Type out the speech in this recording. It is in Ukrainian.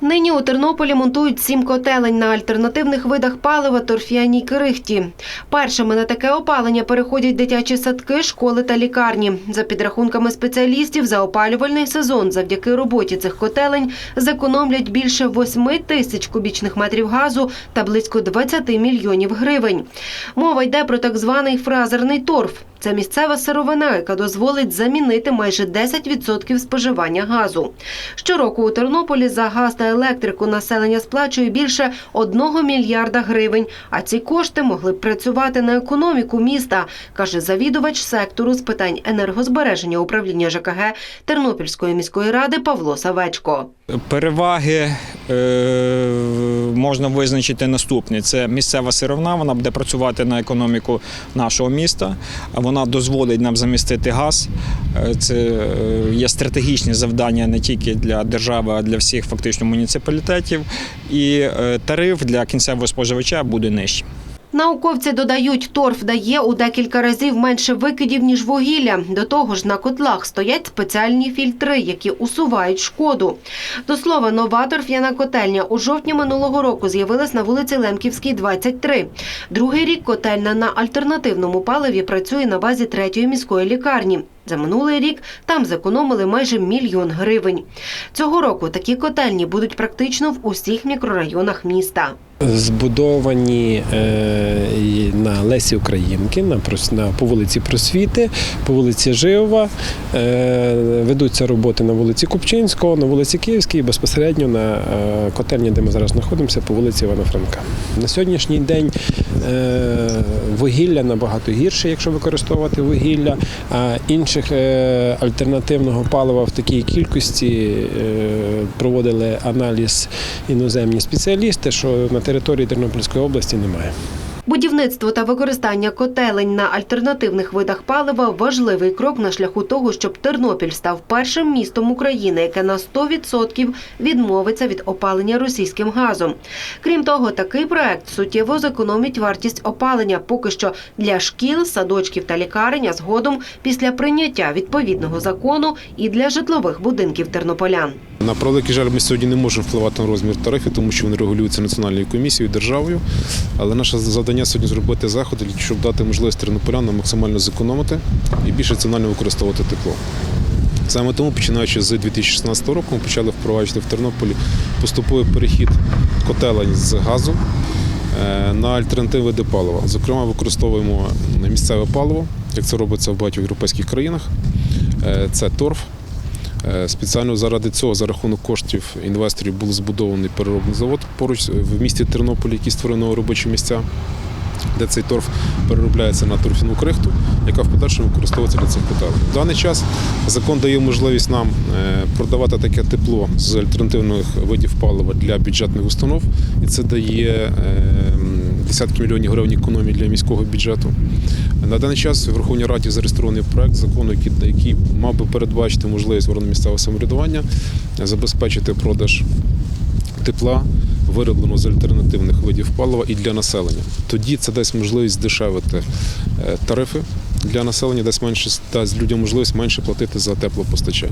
Нині у Тернополі монтують сім котелень на альтернативних видах палива торф'яній крихті. Першими на таке опалення переходять дитячі садки, школи та лікарні. За підрахунками спеціалістів, за опалювальний сезон завдяки роботі цих котелень зекономлять більше 8 тисяч кубічних метрів газу та близько 20 мільйонів гривень. Мова йде про так званий фразерний торф. Це місцева сировина, яка дозволить замінити майже 10% споживання газу. Щороку у Тернополі за газ та електрику населення сплачує більше 1 мільярда гривень, а ці кошти могли б працювати на економіку міста, каже завідувач сектору з питань енергозбереження управління ЖКГ Тернопільської міської ради Павло Савечко. Переваги можна визначити наступні: це місцева сировна, вона буде працювати на економіку нашого міста. Вона дозволить нам замістити газ. Е, Це е, є стратегічні завдання не тільки для держави, а для всіх фактично муніципалітетів. І е, тариф для кінцевого споживача буде нижчий. Науковці додають, торф дає у декілька разів менше викидів, ніж вугілля. До того ж, на котлах стоять спеціальні фільтри, які усувають шкоду. До слова, нова торф'яна котельня у жовтні минулого року з'явилась на вулиці Лемківській, 23. Другий рік котельна на альтернативному паливі працює на базі третьої міської лікарні. За минулий рік там зекономили майже мільйон гривень. Цього року такі котельні будуть практично в усіх мікрорайонах міста. Збудовані е, на Лесі Українки, на, по вулиці Просвіти, по вулиці Жива. Е, ведуться роботи на вулиці Купчинського, на вулиці Київській і безпосередньо на е, котельні, де ми зараз знаходимося, по вулиці Івана Франка. На сьогоднішній день вугілля набагато гірше, якщо використовувати вугілля, а інших е, альтернативного палива в такій кількості е, проводили аналіз іноземні спеціалісти, що на території Тернопільської області немає. Будівництво та використання котелень на альтернативних видах палива важливий крок на шляху того, щоб Тернопіль став першим містом України, яке на 100% відмовиться від опалення російським газом. Крім того, такий проект суттєво зекономить вартість опалення поки що для шкіл, садочків та лікарень, згодом після прийняття відповідного закону і для житлових будинків тернополян. На превеликий жаль, ми сьогодні не можемо впливати на розмір тарифів, тому що вони регулюються національною комісією, державою. Але наше завдання сьогодні зробити заходи, щоб дати можливість тернополянам максимально зекономити і більше раціонально використовувати тепло. Саме тому, починаючи з 2016 року, ми почали впроваджувати в Тернополі поступовий перехід котелень з газу е, на альтернативні види палива. Зокрема, використовуємо місцеве паливо, як це робиться в багатьох європейських країнах. Е, Це торф. Е, Спеціально заради цього, за рахунок коштів інвесторів, був збудований переробний завод поруч в місті Тернополі, який створено робочі місця, де цей торф переробляється на торфяну крихту, яка в подальшому використовується для цих котелень. В даний час закон дає можливість нам е, продавати таке тепло з альтернативних видів палива для бюджетних установ, і це дає е, десятки мільйонів гривень економії для міського бюджету. На даний час в Верховній Раді зареєстрований проект закону, який, який мав би передбачити можливість органу місцевого самоврядування забезпечити продаж тепла, виробленого з альтернативних видів палива і для населення. Тоді це дасть можливість здешевити е, тарифи для населення, дасть менше дасть людям можливість менше платити за теплопостачання.